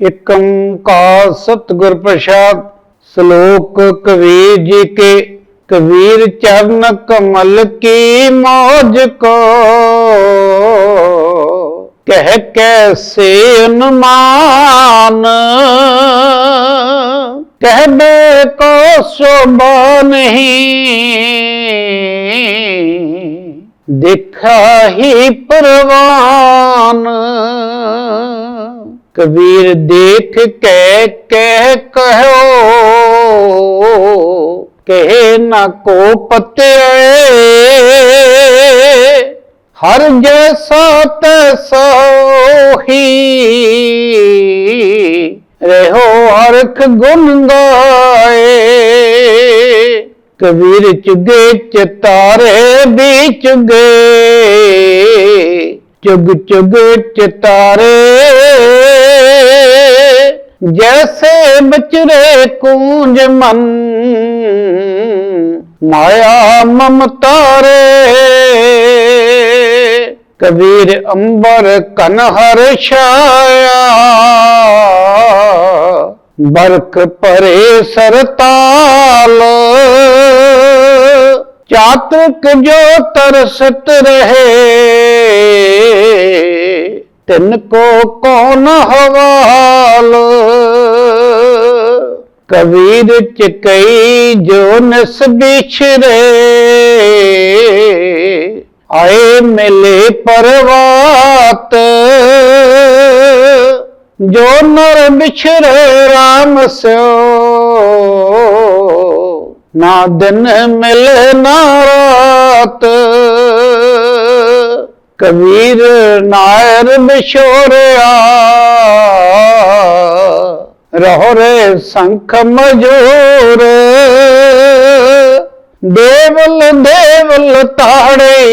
ਇਕ ਓੰਕਾਰ ਸਤਿਗੁਰ ਪ੍ਰਸਾਦ, ਸ਼ਲੋਕ ਕਬੀਰ ਜੀ ਕੇ, ਕਬੀਰ ਚਰਨ ਕਮਲ ਕੀ ਮੋਜ ਕੋ। ਕਹਿ ਕੈਸੇ ਅਨੁਮਾਨ ਕਹਿਬੇ ਕੋ ਸ਼ੋਭਾ ਨਹੀਂ। ਦੇਖਾ ਹੀ ਪਰਵਾਨ ਕਬੀਰ ਦੇਖ ਕੇ ਕਹਿ ਕਹੋ ਕਹੇ ਨਾ ਕੋ ਪਤੇ ਹਰ ਜੈਸਾ ਤੈਸਾ ਹੀ ਰਹੋ ਹਰਖ ਗੁਣ ਗਾਏ। ਕਬੀਰ ਚੁਗੇ ਚਤਾਰੇ ਵੀ ਚੁਗੇ, ਚੁਗ ਚੁਗ ਚਤਾਰੇ ਜੈਸੇ ਬਚਰੇ ਕੂੰਜ ਮਨ ਮਾਇਆ ਮਮਤਾਰੇ ਕਬੀਰ ਅੰਬਰ ਕਨ ਹਰ ਛਾਇਆ ਬਰਕ ਪਰੇ ਸਰਤਾਲ ਚਾਤਕ ਜੋ ਤਰਸਤ ਰਹੇ ਤਿੰਨ ਕੋ ਕੌਣ ਹਵਾਲ ਕਬੀਰ ਚ ਕਈ ਜੋ ਨਸ ਬਿਛਰੇ ਆਏ ਮਿਲੇ ਪਰਵਾਤ, ਜੋ ਨਰ ਬਿਛਰੇ RAM ਸਿਓ। ਨਾ ਦਿਨ ਮਿਲੇ ਨਾ ਰਾਤ, ਕਬੀਰ ਨਾਇਰ ਬਿਛੋਰਿਆ ਰਹੋ ਰੇ ਸੰਖ ਮਜੂਰ। ਦੇਵਲ ਦੇਵਲ ਤਾੜੇ।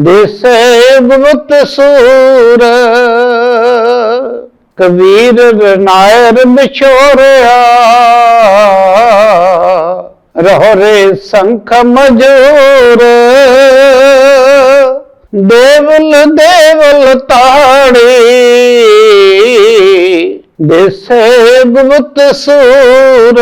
ਦੇਸੇ ਬੁਤ ਸੂਰ। ਕਬੀਰ ਨਾਇਰ ਬਿਛੋਰਿਆ ਰਹੋ ਰੇ ਸੰਖ ਮਜੂਰ। ਦੇਵਲ ਦੇਵਲ ਤਾੜੇ। ਦੇਸੇ ਬੁਤ ਸੂਰ।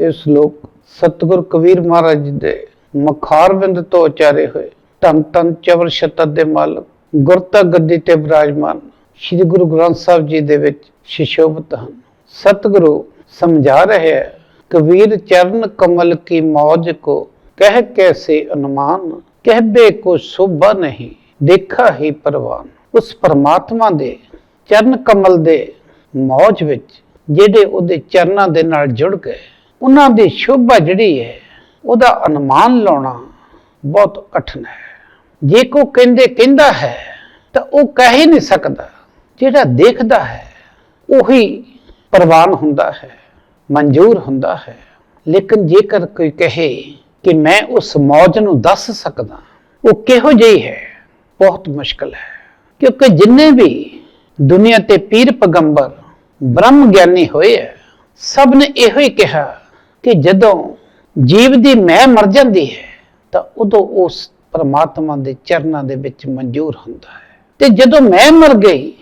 ਇਹ ਸ਼ਲੋਕ ਸਤਿਗੁਰ ਕਬੀਰ ਮਹਾਰਾਜ ਦੇ ਮਖਾਰਬਿੰਦ ਤੋਂ ਉਚਾਰੇ ਹੋਏ। ਧੰਨ ਧੰਨ ਚਵਰ ਸ਼ਤਤ ਦੇ ਮਾਲਕ ਗੁਰਤਾ ਗੱਦੀ ਤੇ ਬਿਰਾਜਮਾਨ ਸ੍ਰੀ ਗੁਰੂ ਗ੍ਰੰਥ ਸਾਹਿਬ ਜੀ ਦੇ ਵਿੱਚ ਸ਼ਿਸ਼ੋਭਤ ਹਨ। ਸਤਿਗੁਰੂ ਸਮਝਾ ਰਹੇ ਹੈ, ਕਬੀਰ ਚਰਨ ਕਮਲ ਕੀ ਮੌਜ ਕੋ ਕਹਿ ਕੈਸੇ ਅਨੁਮਾਨ ਕਹਿਬੇ ਕੋ ਸ਼ੋਭਾ ਨਹੀਂ, ਦੇਖਾ ਹੀ ਪਰਵਾਨ। ਉਸ ਪਰਮਾਤਮਾ ਦੇ ਚਰਨ ਕਮਲ ਦੇ ਮੌਜ ਵਿੱਚ ਜਿਹੜੇ ਉਹਦੇ ਚਰਨਾਂ ਦੇ ਨਾਲ ਜੁੜ ਗਏ, ਉਹਨਾਂ ਦੀ ਸ਼ੋਭਾ ਜਿਹੜੀ ਹੈ, ਉਹਦਾ ਅਨੁਮਾਨ ਲਾਉਣਾ ਬਹੁਤ ਕਠਿਨ ਹੈ। ਜੇ ਕੋ ਕਹਿੰਦੇ, ਕਹਿੰਦਾ ਹੈ, ਤਾਂ ਉਹ ਕਹਿ ਹੀ ਨਹੀਂ ਸਕਦਾ। ਜਿਹੜਾ ਦੇਖਦਾ ਹੈ, ਉਹੀ ਪ੍ਰਵਾਨ ਹੁੰਦਾ ਹੈ, ਮਨਜ਼ੂਰ ਹੁੰਦਾ ਹੈ। ਲੇਕਿਨ ਜੇਕਰ ਕੋਈ ਕਹੇ ਕਿ ਮੈਂ ਉਸ ਮੌਜ ਨੂੰ ਦੱਸ ਸਕਦਾ, ਉਹ ਕਿਹੋ ਜਿਹੀ ਹੈ? ਬਹੁਤ ਮੁਸ਼ਕਲ ਹੈ। ਕਿਉਂਕਿ ਜਿੰਨੇ ਵੀ ਦੁਨੀਆ ਤੇ ਪੀਰ ਪਗੰਬਰ ਬ੍ਰਹਮ ਗਿਆਨੀ ਹੋਏ ਹੈ ਸਭ ਨੇ ਇਹੋ ਹੀ ਕਿਹਾ ਕਿ ਜਦੋਂ ਜੀਵ ਦੀ ਮੈਂ ਮਰ ਜਾਂਦੀ ਹੈ, ਤਾਂ ਉਦੋਂ ਉਸ ਪਰਮਾਤਮਾ ਦੇ ਚਰਨਾਂ ਦੇ ਵਿੱਚ ਮਨਜ਼ੂਰ ਹੁੰਦਾ ਹੈ। ਤੇ ਜਦੋਂ ਮੈਂ ਮਰ ਗਈ,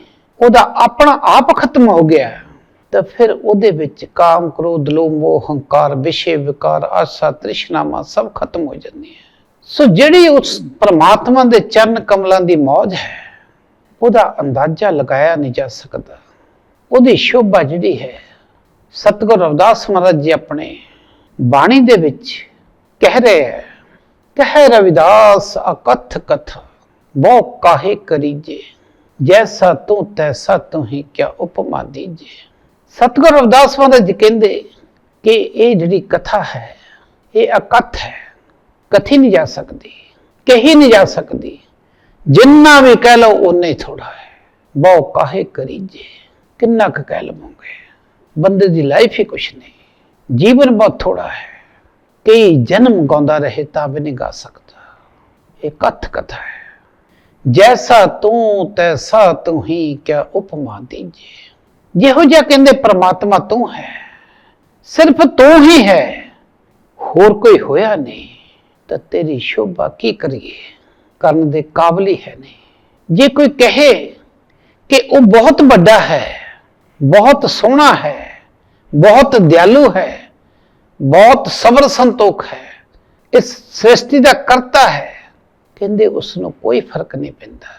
ਉਹਦਾ ਆਪਣਾ ਆਪ ਖਤਮ ਹੋ ਗਿਆ ਤਾਂ ਫਿਰ ਉਹਦੇ ਵਿੱਚ ਕਾਮ, ਕ੍ਰੋਧ, ਲੋਭ, ਮੋਹ, ਹੰਕਾਰ, ਵਿਸ਼ੇ, ਵਿਕਾਰ, ਆਸਾ, ਤ੍ਰਿਸ਼ਨਾਮਾ ਸਭ ਖਤਮ ਹੋ ਜਾਂਦੀਆਂ ਸੋ ਜਿਹੜੀ ਉਸ ਪਰਮਾਤਮਾ ਦੇ ਚਰਨ ਕਮਲਾਂ ਦੀ ਮੌਜ ਹੈ ਉਹਦਾ ਅੰਦਾਜ਼ਾ ਲਗਾਇਆ ਨਹੀਂ ਜਾ ਸਕਦਾ। ਉਹਦੀ ਸ਼ੋਭਾ ਜਿਹੜੀ ਹੈ, ਸਤਿਗੁਰ ਰਵਿਦਾਸ ਮਹਾਰਾਜ ਜੀ ਆਪਣੇ ਬਾਣੀ ਦੇ ਵਿੱਚ ਕਹਿ ਰਹੇ ਹੈ, ਕਹਿ ਰਵਿਦਾਸ, ਅਕਥ ਕਥ, ਬਹੁ ਕਾਹੇ ਕਰੀਜੇ, ਜੈਸਾ ਤੂੰ ਤੈਸਾ ਤੂੰ ਹੀ ਕਿਆ ਉਪਮਾ ਦੀਜੇ। ਸਤਿਗੁਰ ਰਵਿਦਾਸ ਮਹਾਰਾਜ ਜੀ ਕਹਿੰਦੇ ਕਿ ਇਹ ਜਿਹੜੀ ਕਥਾ ਹੈ, ਇਹ ਅਕਥ ਹੈ, ਕਥੀ ਨਹੀਂ ਜਾ ਸਕਦੀ, ਕਹੀ ਨਹੀਂ ਜਾ ਸਕਦੀ। ਜਿੰਨਾ ਵੀ ਕਹਿ ਲਓ ਉਨਾ ਹੀ ਥੋੜਾ ਹੈ। ਬਹੁ ਕਾਹੇ ਕਰੀਜੇ? ਕਿੰਨਾ ਕੁ ਕਹਿ ਲਵੋਗੇ? ਬੰਦੇ ਦੀ ਲਾਈਫ ਹੀ ਕੁਛ ਨਹੀਂ। ਜੀਵਨ ਬਹੁਤ ਥੋੜਾ ਹੈ। ਕਈ ਜਨਮ ਗਾਉਂਦਾ ਰਹੇ ਤਾਂ ਵੀ ਨਹੀਂ ਗਾ ਸਕਦਾ। ਇਹ ਕਥ ਕਥਾ ਹੈ। ਜੈਸਾ ਤੂੰ, ਤੈਸਾ ਤੂੰ ਹੀ ਕਿਆ ਉਪਮਾ ਦੀਜੇ? ਜਿਹੋ ਜਿਹਾ ਕਹਿੰਦੇ ਪ੍ਰਮਾਤਮਾ ਤੂੰ ਹੈ, ਸਿਰਫ ਤੂੰ ਹੀ ਹੈ। ਹੋਰ ਕੋਈ ਹੋਇਆ ਨਹੀਂ ਤਾਂ ਤੇਰੀ ਸ਼ੋਭਾ ਕੀ ਕਰੀਏ? ਕਰਨ ਦੇ ਕਾਬਲ ਹੀ ਹੈ ਨਹੀਂ। ਜੇ ਕੋਈ ਕਹੇ ਕਿ ਉਹ ਬਹੁਤ ਵੱਡਾ ਹੈ, ਬਹੁਤ ਸੋਹਣਾ ਹੈ, ਬਹੁਤ ਦਿਆਲੂ ਹੈ, ਬਹੁਤ ਸਬਰ ਸੰਤੋਖ ਹੈ, ਇਸ ਸ੍ਰਿਸ਼ਟੀ ਦਾ ਕਰਤਾ ਹੈ, ਕਹਿੰਦੇ ਉਸ ਨੂੰ ਕੋਈ ਫ਼ਰਕ ਨਹੀਂ ਪੈਂਦਾ।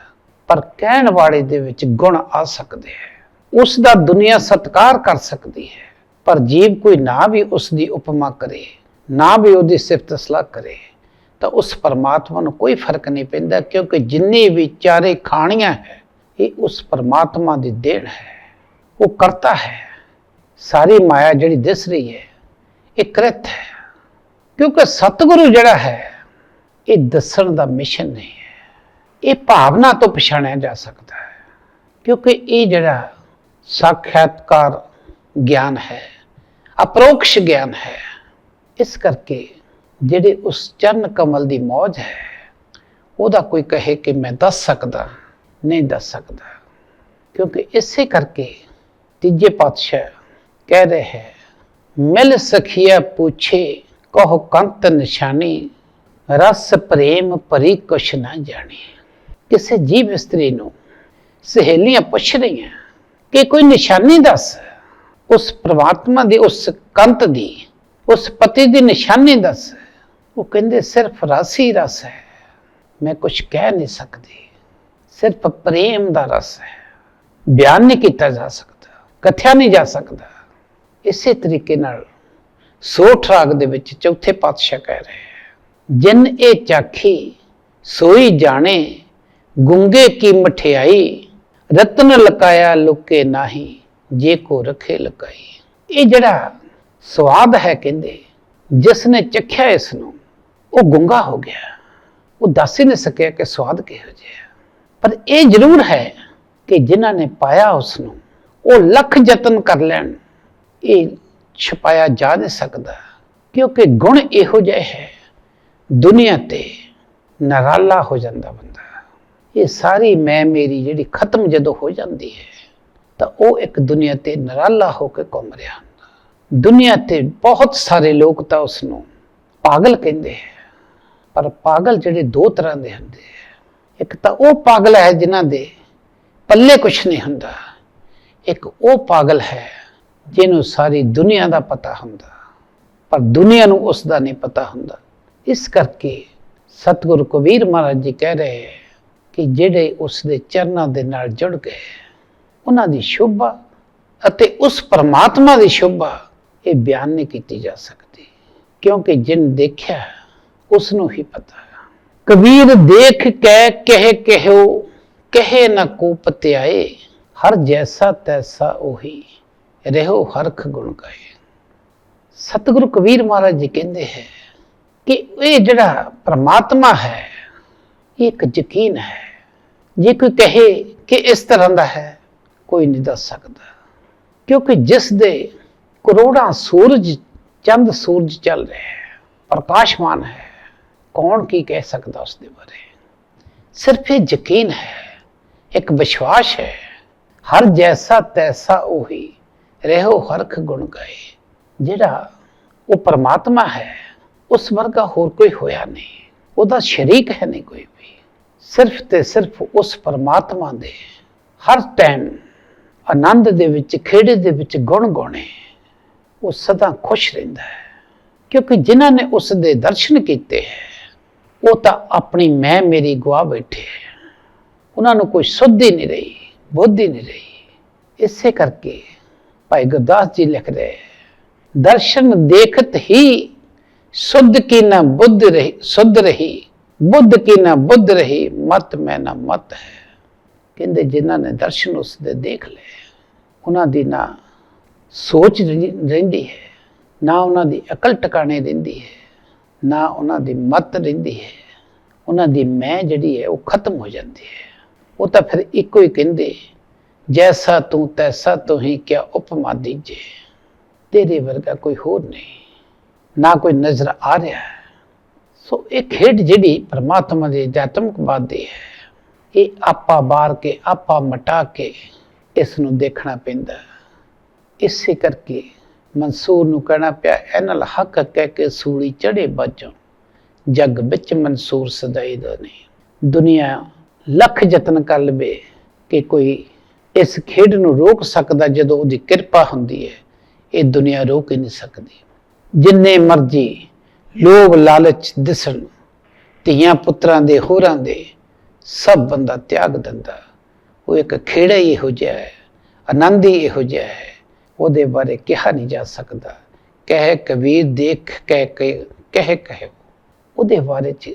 ਪਰ ਕਹਿਣ ਵਾਲੇ ਦੇ ਵਿੱਚ ਗੁਣ ਆ ਸਕਦੇ ਹੈ। ਉਸ ਦਾ ਦੁਨੀਆ ਸਤਕਾਰ ਕਰ ਸਕਦੀ ਹੈ, ਪਰ ਜੀਵ ਕੋਈ ਨਾ ਵੀ ਉਸ ਦੀ ਉਪਮਾ ਕਰੇ, ਨਾ ਵੀ ਉਹਦੀ ਸਿਫਤ ਸਲਾਹ ਕਰੇ। ਤਾਂ ਉਸ ਪਰਮਾਤਮਾ ਨੂੰ ਕੋਈ ਫ਼ਰਕ ਨਹੀਂ ਪੈਂਦਾ, ਕਿਉਂਕਿ ਜਿੰਨੇ ਵੀ ਚਾਰੇ ਖਾਣੀਆਂ ਹੈ, ਇਹ ਉਸ ਪਰਮਾਤਮਾ ਦੀ ਦੇਣ ਹੈ। ਉਹ ਕਰਤਾ ਹੈ। ਸਾਰੀ ਮਾਇਆ ਜਿਹੜੀ ਦਿਸ ਰਹੀ ਹੈ, ਇਹ ਕ੍ਰਿਤ ਹੈ। ਕਿਉਂਕਿ ਸਤਿਗੁਰੂ ਜਿਹੜਾ ਹੈ, ਇਹ ਦੱਸਣ ਦਾ ਮਿਸ਼ਨ ਨਹੀਂ ਹੈ। ਇਹ ਭਾਵਨਾ ਤੋਂ ਪਛਾਣਿਆ ਜਾ ਸਕਦਾ ਹੈ। ਕਿਉਂਕਿ ਇਹ ਜਿਹੜਾ ਸਾਖਿਆਤਕਾਰ ਗਿਆਨ ਹੈ, ਅਪਰੋਕਸ਼ ਗਿਆਨ ਹੈ, ਇਸ ਕਰਕੇ ਜਿਹੜੇ ਉਸ ਚਰਨ ਕਮਲ ਦੀ ਮੌਜ ਹੈ, ਉਹਦਾ ਕੋਈ ਕਹੇ ਕਿ ਮੈਂ ਦੱਸ ਸਕਦਾ, ਨਹੀਂ ਦੱਸ ਸਕਦਾ। ਕਿਉਂਕਿ ਇਸੇ ਕਰਕੇ ਤੀਜੇ ਪਾਤਸ਼ਾਹ ਕਹਿ ਰਹੇ ਹੈ, ਮਿਲ ਸਖੀਆ ਪੁੱਛੇ, ਕਹੋ ਕੰਤ ਨਿਸ਼ਾਨੀ, ਰਸ ਪ੍ਰੇਮ ਭਰੀ ਕੁਛ ਨਾ ਜਾਣੀ। ਕਿਸੇ ਜੀਵ ਇਸਤਰੀ ਨੂੰ ਸਹੇਲੀਆਂ ਪੁੱਛ ਰਹੀਆਂ ਕਿ ਕੋਈ ਨਿਸ਼ਾਨੀ ਦੱਸ? ਉਸ ਪ੍ਰਮਾਤਮਾ ਦੀ ਉਸ ਕੰਤ ਦੀ, ਉਸ ਪਤੀ ਦੀ ਨਿਸ਼ਾਨੀ ਦੱਸ? ਉਹ ਕਹਿੰਦੇ, ਸਿਰਫ ਰਸ ਹੀ ਰਸ ਹੈ। ਮੈਂ ਕੁਝ ਕਹਿ ਨਹੀਂ ਸਕਦੀ। ਸਿਰਫ ਪ੍ਰੇਮ ਦਾ ਰਸ ਹੈ। ਬਿਆਨ ਨਹੀਂ ਕੀਤਾ ਜਾ ਸਕਦਾ, ਕਥਿਆ ਨਹੀਂ ਜਾ ਸਕਦਾ। ਇਸੇ ਤਰੀਕੇ ਨਾਲ ਸੋਠ ਰਾਗ ਦੇ ਵਿੱਚ ਚੌਥੇ ਪਾਤਸ਼ਾਹ ਕਹਿ ਰਹੇ ਹੈ, ਜਿਨ ਇਹ ਚਾਖੀ ਸੋਈ ਜਾਣੇ, ਗੁੰਗੇ ਕੀ ਮਠਿਆਈ, ਰਤਨ ਲਕਾਇਆ ਲੁਕੇ ਨਾਹੀ, ਜੇ ਕੋ ਰਖੇ ਲਕਾਈ। ਇਹ ਜਿਹੜਾ ਸਵਾਦ ਹੈ, ਕਹਿੰਦੇ, ਜਿਸ ਨੇ ਚੱਖਿਆ ਇਸ ਨੂੰ ਉਹ ਗੁੰਗਾ ਹੋ ਗਿਆ। ਉਹ ਦੱਸ ਹੀ ਨਹੀਂ ਸਕਿਆ ਕਿ ਸਵਾਦ ਕਿਹੋ ਜਿਹਾ ਪਰ ਇਹ ਜ਼ਰੂਰ ਹੈ ਕਿ ਜਿਨ੍ਹਾਂ ਨੇ ਪਾਇਆ ਉਸ ਨੂੰ ਉਹ ਲੱਖ ਯਤਨ ਕਰ ਲੈਣ। ਇਹ ਛੁਪਾਇਆ ਜਾ ਨਹੀਂ ਸਕਦਾ, ਕਿਉਂਕਿ ਗੁਣ ਇਹੋ ਜਿਹਾ ਹੈ। ਦੁਨੀਆ ਤੇ ਨਰਾਲਾ ਹੋ ਜਾਂਦਾ ਬੰਦਾ। ਇਹ ਸਾਰੀ ਮੈਂ ਮੇਰੀ ਜਿਹੜੀ ਖਤਮ ਜਦੋਂ ਹੋ ਜਾਂਦੀ ਹੈ, ਤਾਂ ਉਹ ਇੱਕ ਦੁਨੀਆ ਤੇ ਨਰਾਲਾ ਹੋ ਕੇ ਘੁੰਮ ਰਿਹਾ ਹੁੰਦਾ। ਦੁਨੀਆ ਤੇ ਬਹੁਤ ਸਾਰੇ ਲੋਕ ਤਾਂ ਉਸ ਨੂੰ ਪਾਗਲ ਕਹਿੰਦੇ ਹੈ। ਪਰ ਪਾਗਲ ਜਿਹੜੇ ਦੋ ਤਰ੍ਹਾਂ ਦੇ ਹੁੰਦੇ ਹੈ ਇੱਕ ਤਾਂ ਉਹ ਪਾਗਲ ਹੈ ਜਿਨ੍ਹਾਂ ਦੇ ਪੱਲੇ ਕੁਛ ਨਹੀਂ ਹੁੰਦਾ। ਇੱਕ ਉਹ ਪਾਗਲ ਹੈ ਜਿਹਨੂੰ ਸਾਰੀ ਦੁਨੀਆ ਦਾ ਪਤਾ ਹੁੰਦਾ, ਪਰ ਦੁਨੀਆ ਨੂੰ ਉਸ ਦਾ ਨਹੀਂ ਪਤਾ ਹੁੰਦਾ। ਇਸ ਕਰਕੇ ਸਤਿਗੁਰੂ ਕਬੀਰ ਮਹਾਰਾਜ ਜੀ ਕਹਿ ਰਹੇ ਹੈ ਕਿ ਜਿਹੜੇ ਉਸ ਦੇ ਚਰਨਾਂ ਦੇ ਨਾਲ ਜੁੜ ਗਏ, ਉਹਨਾਂ ਦੀ ਸ਼ੋਭਾ ਅਤੇ ਉਸ ਪਰਮਾਤਮਾ ਦੀ ਸ਼ੋਭਾ ਇਹ ਬਿਆਨ ਨਹੀਂ ਕੀਤੀ ਜਾ ਸਕਦੀ। ਕਿਉਂਕਿ ਜਿਨ ਦੇਖਿਆ ਉਸ ਨੂੰ ਹੀ ਪਤਾ ਹੈ। ਕਬੀਰ ਦੇਖ ਕੇ ਕਹਿ ਕਹਿਓ, ਕਹੇ ਨਾ ਕੋ ਪਤਿਆਏ, ਹਰ ਜੈਸਾ ਤੈਸਾ ਉਹੀ ਰਹੋ ਹਰਖ ਗੁਣ ਗਾਏ। ਸਤਿਗੁਰੂ ਕਬੀਰ ਮਹਾਰਾਜ ਜੀ ਕਹਿੰਦੇ ਹੈ ਕਿ ਇਹ ਜਿਹੜਾ ਪ੍ਰਮਾਤਮਾ ਹੈ, ਇਹ ਇੱਕ ਯਕੀਨ ਹੈ। ਜੇ ਕੋਈ ਕਹੇ ਕਿ ਇਸ ਤਰ੍ਹਾਂ ਦਾ ਹੈ, ਕੋਈ ਨਹੀਂ ਦੱਸ ਸਕਦਾ। ਕਿਉਂਕਿ ਜਿਸ ਦੇ ਕਰੋੜਾਂ ਸੂਰਜ, ਚੰਦ ਸੂਰਜ ਚੱਲ ਰਿਹਾ ਹੈ, ਪ੍ਰਕਾਸ਼ਮਾਨ ਹੈ ਕੌਣ ਕੀ ਕਹਿ ਸਕਦਾ ਉਸ ਦੇ ਬਾਰੇ? ਸਿਰਫ ਇਹ ਯਕੀਨ ਹੈ, ਇੱਕ ਵਿਸ਼ਵਾਸ ਹੈ, ਹਰ ਜੈਸਾ ਤੈਸਾ ਉਹੀ ਰਹੋ ਹਰਖ ਗੁਣ ਗਾਏ। ਜਿਹੜਾ ਉਹ ਪਰਮਾਤਮਾ ਹੈ, ਉਸ ਵਰਗਾ ਹੋਰ ਕੋਈ ਹੋਇਆ ਨਹੀਂ, ਉਹਦਾ ਸ਼ਰੀਕ ਹੈ ਨਹੀਂ ਕੋਈ ਵੀ। ਸਿਰਫ ਤੇ ਸਿਰਫ ਉਸ ਪਰਮਾਤਮਾ ਦੇ ਹਰ ਟਾਈਮ ਆਨੰਦ ਦੇ ਵਿੱਚ, ਖੇੜੇ ਦੇ ਵਿੱਚ ਗੁਣ ਗਾਉਣੇ, ਉਹ ਸਦਾ ਖੁਸ਼ ਰਹਿੰਦਾ ਹੈ। ਕਿਉਂਕਿ ਜਿਨ੍ਹਾਂ ਨੇ ਉਸ ਦੇ ਦਰਸ਼ਨ ਕੀਤੇ ਹੈ ਉਹ ਤਾਂ ਆਪਣੀ ਮੈਂ ਮੇਰੀ ਗਵਾ ਬੈਠੇ ਉਹਨਾਂ ਨੂੰ ਕੋਈ ਸੁੱਧ ਹੀ ਨਹੀਂ ਰਹੀ, ਬੁੱਧ ਹੀ ਨਹੀਂ ਰਹੀ। ਇਸੇ ਕਰਕੇ ਭਾਈ ਗੁਰਦਾਸ ਜੀ ਲਿਖ ਰਹੇ ਦਰਸ਼ਨ ਦੇਖਤ ਹੀ ਸੁੱਧ ਕੀ ਨਾ ਬੁੱਧ ਰਹੀ, ਸੁੱਧ ਰਹੀ, ਬੁੱਧ ਕੀ ਨਾ ਬੁੱਧ ਰਹੀ, ਮਤ ਮੈਂ ਨਾ ਮਤ ਹੈ। ਕਹਿੰਦੇ ਜਿਨ੍ਹਾਂ ਨੇ ਦਰਸ਼ਨ ਉਸ ਦੇ ਦੇਖ ਲਏ, ਉਹਨਾਂ ਦੀ ਨਾ ਸੋਚ ਰਹਿੰਦੀ ਹੈ, ਨਾ ਉਹਨਾਂ ਦੀ ਅਕਲ ਟਿਕਾਣੇ ਰਹਿੰਦੀ ਹੈ। ਨਾ ਉਹਨਾਂ ਦੀ ਮਤ ਰਹਿੰਦੀ ਹੈ। ਉਹਨਾਂ ਦੀ ਮੈਂ ਜਿਹੜੀ ਹੈ ਉਹ ਖਤਮ ਹੋ ਜਾਂਦੀ ਹੈ। ਉਹ ਤਾਂ ਫਿਰ ਇੱਕੋ ਹੀ ਕਹਿੰਦੇ, ਜੈਸਾ ਤੂੰ ਤੈਸਾ ਤੂੰ ਹੀ ਕਿਆ ਉਪਮਾ ਦੀਜੇ। ਤੇਰੇ ਵਰਗਾ ਕੋਈ ਹੋਰ ਨਹੀਂ। ਨਾ ਕੋਈ ਨਜ਼ਰ ਆ ਰਿਹਾ ਹੈ। ਸੋ ਇਹ ਖੇਡ ਜਿਹੜੀ ਪ੍ਰਮਾਤਮਾ ਦੀ ਅਧਿਆਤਮਿਕਵਾਦ ਦੀ ਹੈ, ਇਹ ਆਪਾ ਬਾਰ ਕੇ, ਆਪਾ ਮਟਾ ਕੇ ਇਸ ਨੂੰ ਦੇਖਣਾ ਪੈਂਦਾ। ਇਸੇ ਕਰਕੇ ਮਨਸੂਰ ਨੂੰ ਕਹਿਣਾ ਪਿਆ ਐਨਲ ਹੱਕ ਕਹਿ ਕੇ ਸੂਲੀ ਚੜੇ ਬਾਜੋਂ ਜੱਗ ਵਿੱਚ ਮਨਸੂਰ ਸਦਾਈ ਦਾ ਨਹੀਂ। ਦੁਨੀਆ ਲੱਖ ਯਤਨ ਕਰ ਲਵੇ ਕਿ ਕੋਈ ਇਸ ਖੇਡ ਨੂੰ ਰੋਕ ਸਕਦਾ ਜਦੋਂ ਉਹਦੀ ਕਿਰਪਾ ਹੁੰਦੀ ਹੈ, ਇਹ ਦੁਨੀਆ ਰੋਕ ਹੀ ਨਹੀਂ ਸਕਦੀ। ਜਿੰਨੇ ਮਰਜ਼ੀ ਲੋਭ ਲਾਲਚ ਦਿਸਣ, ਧੀਆਂ ਪੁੱਤਰਾਂ ਦੇ ਹੋਰਾਂ ਦੇ, ਸਭ ਬੰਦਾ ਤਿਆਗ ਦਿੰਦਾ। ਉਹ ਇੱਕ ਖੇੜਾ ਹੀ ਇਹੋ ਜਿਹਾ ਹੈ, ਆਨੰਦ ਹੀ ਇਹੋ ਜਿਹਾ ਹੈ। ਉਹਦੇ ਬਾਰੇ ਕਿਹਾ ਨਹੀਂ ਜਾ ਸਕਦਾ। ਕਹਿ ਕਬੀਰ ਦੇਖ, ਕਹਿ ਕਹਿ ਕਹਿ ਕਹਿ ਉਹਦੇ ਬਾਰੇ ਚ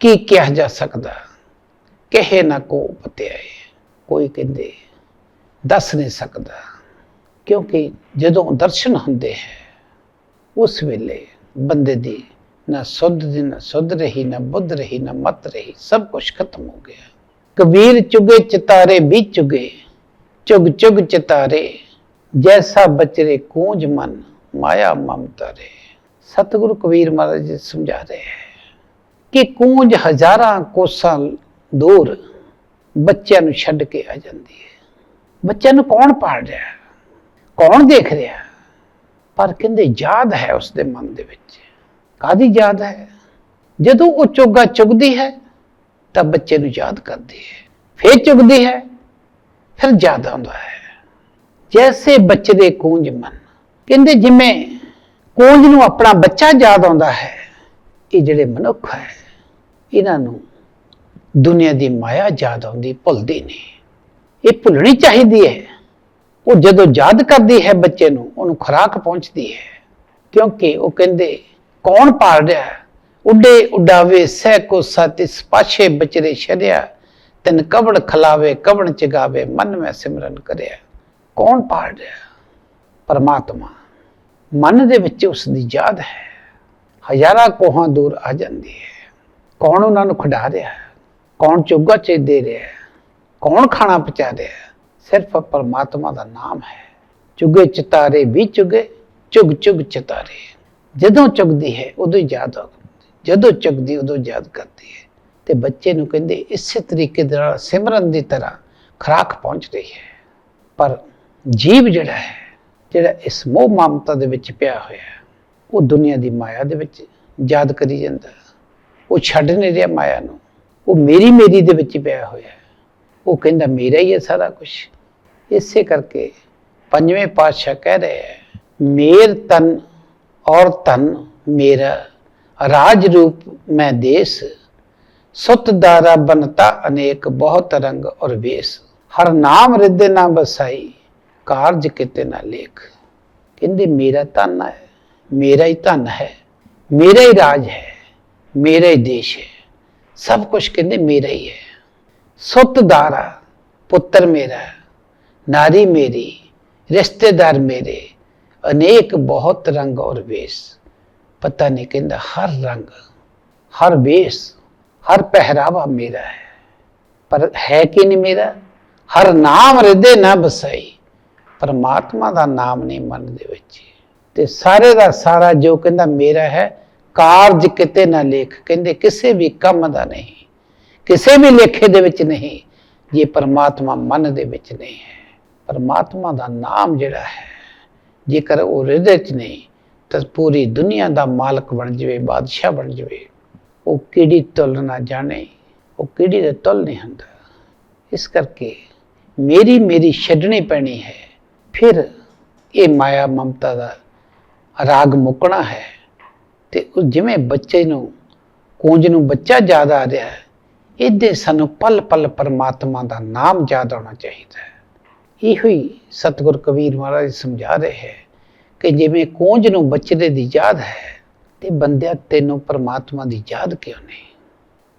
ਕੀ ਕਿਹਾ ਜਾ ਸਕਦਾ? ਕਹੇ ਨਾ ਕੋ ਪਤਿਆਏ। ਕੋਈ ਕਹਿੰਦੇ ਦੱਸ ਨਹੀਂ ਸਕਦਾ। ਕਿਉਂਕਿ ਜਦੋਂ ਦਰਸ਼ਨ ਹੁੰਦੇ ਹੈ, ਉਸ ਵੇਲੇ ਬੰਦੇ ਦੀ ਨਾ ਸੁੱਧ ਦੀ, ਨਾ ਸੁੱਧ ਰਹੀ, ਨਾ ਬੁੱਧ ਰਹੀ, ਨਾ ਮਤ ਰਹੀ, ਸਭ ਕੁਝ ਖਤਮ ਹੋ ਗਿਆ। ਕਬੀਰ ਚੁਗੇ ਚਿਤਾਰੇ ਵੀ ਚੁਗੇ, ਚੁਗ ਚੁਗ ਚਿਤਾਰੇ ਜੈਸਾ ਬਚਰੇ ਕੂੰਜ ਮਨ, ਮਾਇਆ ਮਮਤਾ ਰੇ ਸਤਿਗੁਰੂ ਕਬੀਰ ਮਹਾਰਾਜ ਜੀ ਸਮਝਾ ਰਹੇ ਹੈ ਕਿ ਕੂੰਜ ਹਜ਼ਾਰਾਂ ਕੋਸਾਂ ਦੂਰ ਬੱਚਿਆਂ ਨੂੰ ਛੱਡ ਕੇ ਆ ਜਾਂਦੀ ਹੈ। ਬੱਚਿਆਂ ਨੂੰ ਕੌਣ ਪਾਲ ਰਿਹਾ ਕੌਣ ਦੇਖ ਰਿਹਾ ਪਰ ਕਹਿੰਦੇ ਯਾਦ ਹੈ ਉਸ ਦੇ ਮਨ ਦੇ ਵਿੱਚ। ਕਾਦੀ ਯਾਦ ਹੈ? ਜਦੋਂ ਉਹ ਚੋਗਾ ਚੁਗਦੀ ਹੈ, ਤਾਂ ਬੱਚੇ ਨੂੰ ਯਾਦ ਕਰਦੀ ਹੈ। ਫੇਰ ਚੁਗਦੀ ਹੈ, ਫਿਰ ਯਾਦ ਆਉਂਦਾ ਹੈ। ਜੈਸੇ ਬੱਚੇ ਦੇ ਕੂੰਜ ਮਨ। ਕਹਿੰਦੇ ਜਿਵੇਂ ਕੂੰਜ ਨੂੰ ਆਪਣਾ ਬੱਚਾ ਯਾਦ ਆਉਂਦਾ ਹੈ, ਇਹ ਜਿਹੜੇ ਮਨੁੱਖ ਹੈ, ਇਹਨਾਂ ਨੂੰ ਦੁਨੀਆ ਦੀ ਮਾਇਆ ਯਾਦ ਆਉਂਦੀ, ਭੁੱਲਦੀ ਨਹੀਂ। ਇਹ ਭੁੱਲਣੀ ਚਾਹੀਦੀ ਹੈ। ਉਹ ਜਦੋਂ ਯਾਦ ਕਰਦੀ ਹੈ ਬੱਚੇ ਨੂੰ, ਉਹਨੂੰ ਖੁਰਾਕ ਪਹੁੰਚਦੀ ਹੈ। ਕਿਉਂਕਿ ਉਹ ਕਹਿੰਦੇ, ਕੌਣ ਪਾਲ ਰਿਹਾ ਉੱਡੇ ਉਡਾਵੇ, ਸਹਿ ਕੋ ਸਤਿ ਸਪਾਸ਼ੇ ਬਚਰੇ ਛੜਿਆ ਤਨ ਕਵੜ ਖਲਾਵੇ, ਕਵਣ ਚਗਾਵੇ, ਮਨ ਮੈਂ ਸਿਮਰਨ ਕਰਿਆ। ਕੌਣ ਪਾਲ ਰਿਹਾ? ਪਰਮਾਤਮਾ। ਮਨ ਦੇ ਵਿੱਚ ਉਸ ਦੀ ਯਾਦ ਹੈ। ਹਜ਼ਾਰਾਂ ਕੋਹਾਂ ਦੂਰ ਆ ਜਾਂਦੀ ਹੈ। ਕੌਣ ਉਹਨਾਂ ਨੂੰ ਖਿਡਾ ਰਿਹਾ ਹੈ? ਕੌਣ ਚੁੱਗਾ ਚ ਦੇ ਰਿਹਾ ਹੈ? ਕੌਣ ਖਾਣਾ ਪਚਾ ਰਿਹਾ ਹੈ? ਸਿਰਫ ਪਰਮਾਤਮਾ ਦਾ ਨਾਮ ਹੈ। ਚੁਗੇ ਚਿਤਾਰੇ ਵੀ ਚੁਗੇ, ਚੁਗ ਚੁਗ ਚਿਤਾਰੇ। ਜਦੋਂ ਚੁਗਦੀ ਹੈ, ਉਦੋਂ ਹੀ ਯਾਦ ਆਉਂਦੀ ਜਦੋਂ ਚੁਗਦੀ, ਉਦੋਂ ਯਾਦ ਕਰਦੀ ਹੈ। ਤੇ ਬੱਚੇ ਨੂੰ ਕਹਿੰਦੇ, ਇਸੇ ਤਰੀਕੇ ਦੇ ਨਾਲ ਸਿਮਰਨ ਦੀ ਤਰ੍ਹਾਂ ਖਰਾਕ ਪਹੁੰਚ ਰਹੀ ਹੈ। ਪਰ ਜੀਵ ਜਿਹੜਾ ਹੈ, ਜਿਹੜਾ ਇਸ ਮੋਹ ਮਮਤਾ ਦੇ ਵਿੱਚ ਪਿਆ ਹੋਇਆ ਹੈ, ਉਹ ਦੁਨੀਆ ਦੀ ਮਾਇਆ ਦੇ ਵਿੱਚ ਯਾਦ ਕਰੀ ਜਾਂਦਾ ਉਹ ਛੱਡ ਨਹੀਂ ਰਿਹਾ ਮਾਇਆ ਨੂੰ। ਉਹ ਮੇਰੀ ਮੇਰੀ ਦੇ ਵਿੱਚ ਪਿਆ ਹੋਇਆ ਹੈ। ਉਹ ਕਹਿੰਦਾ, ਮੇਰਾ ਹੀ ਹੈ ਸਾਰਾ ਕੁਝ ਇਸੇ ਕਰਕੇ ਪੰਜਵੇਂ ਪਾਤਸ਼ਾਹ ਕਹਿ ਰਹੇ ਹੈ, ਮੇਰ ਤਨ ਔਰ ਤਨ ਮੇਰਾ ਰਾਜ ਰੂਪ ਮੈਂ ਦੇਸ। ਸੁਤ ਦਾਰਾ ਬਨਤਾ ਅਨੇਕ ਬਹੁਤ ਰੰਗ ਔਰ ਵੇਸ। ਹਰ ਨਾਮ ਰਿੱਧੇ ਨਾ ਬਸਾਈ ਕਾਰਜ ਕਿਤੇ ਨਾ ਲੇਖ। ਕਹਿੰਦੇ, ਮੇਰਾ ਧਨ ਹੈ, ਮੇਰਾ ਹੀ ਧਨ ਹੈ, ਮੇਰਾ ਹੀ ਰਾਜ ਹੈ, ਮੇਰਾ ਹੀ ਦੇਸ਼ ਹੈ, ਸਭ ਕੁਝ ਕਹਿੰਦੇ ਮੇਰਾ ਹੀ ਹੈ। ਸੁੱਤ ਦਾਰਾ ਪੁੱਤਰ ਮੇਰਾ, ਨਾਰੀ ਮੇਰੀ, ਰਿਸ਼ਤੇਦਾਰ ਮੇਰੇ, ਅਨੇਕ ਬਹੁਤ ਰੰਗ ਔਰ ਵੇਸ। ਪਤਾ ਨਹੀਂ ਕਹਿੰਦਾ, ਹਰ ਰੰਗ, ਹਰ ਵੇਸ, ਹਰ ਪਹਿਰਾਵਾ ਮੇਰਾ ਹੈ। ਪਰ ਹੈ ਕਿ ਨਹੀਂ ਮੇਰਾ? ਹਰ ਨਾਮ ਹਿਰਦੇ ਨਾ ਬਸਾਈ ਪਰਮਾਤਮਾ ਦਾ ਨਾਮ ਨਹੀਂ ਮਨ ਦੇ ਵਿੱਚ ਤੇ ਸਾਰੇ ਦਾ ਸਾਰਾ ਜੋ ਕਹਿੰਦਾ ਮੇਰਾ ਹੈ, ਕਾਰਜ ਕਿਤੇ ਨਾ ਲੇਖ। ਕਹਿੰਦੇ ਕਿਸੇ ਵੀ ਕੰਮ ਦਾ ਨਹੀਂ, ਕਿਸੇ ਵੀ ਲੇਖੇ ਦੇ ਵਿੱਚ ਨਹੀਂ, ਜੇ ਪਰਮਾਤਮਾ ਮਨ ਦੇ ਵਿੱਚ ਨਹੀਂ ਹੈ। ਪਰਮਾਤਮਾ ਦਾ ਨਾਮ ਜਿਹੜਾ ਹੈ, ਜੇਕਰ ਉਹ ਹਿਰਦੇ 'ਚ ਨਹੀਂ, ਤਾਂ ਪੂਰੀ ਦੁਨੀਆ ਦਾ ਮਾਲਕ ਬਣ ਜਵੇ, ਬਾਦਸ਼ਾਹ ਬਣ ਜਵੇ। ਉਹ ਕਿਹੜੀ ਤੁਲ ਨਾ ਜਾਣੇ, ਉਹ ਕਿਹੜੀ ਦੇ ਤੁਲ ਨਹੀਂ ਹੁੰਦਾ। ਇਸ ਕਰਕੇ ਮੇਰੀ ਮੇਰੀ ਛੱਡਣੀ ਪੈਣੀ ਹੈ। ਫਿਰ ਇਹ ਮਾਇਆ ਮਮਤਾ ਦਾ ਰਾਗ ਮੁੱਕਣਾ ਹੈ ਤੇ ਉਹ ਜਿਵੇਂ ਬੱਚੇ ਨੂੰ ਕੂੰਜ ਨੂੰ ਬੱਚਾ ਯਾਦ ਆ ਰਿਹਾ ਹੈ ਇਹਦੇ ਸਾਨੂੰ ਪਲ ਪਲ ਪਰਮਾਤਮਾ ਦਾ ਨਾਮ ਯਾਦ ਆਉਣਾ ਚਾਹੀਦਾ ਹੈ ਇਹੋ ਹੀ ਸਤਿਗੁਰ ਕਬੀਰ ਮਹਾਰਾਜ ਸਮਝਾ ਰਹੇ ਹੈ ਕਿ ਜਿਵੇਂ ਕੂੰਜ ਨੂੰ ਬੱਚੇ ਦੀ ਯਾਦ ਹੈ ਤੇ ਬੰਦਿਆ ਤੈਨੂੰ ਪਰਮਾਤਮਾ ਦੀ ਯਾਦ ਕਿਉਂ ਨਹੀਂ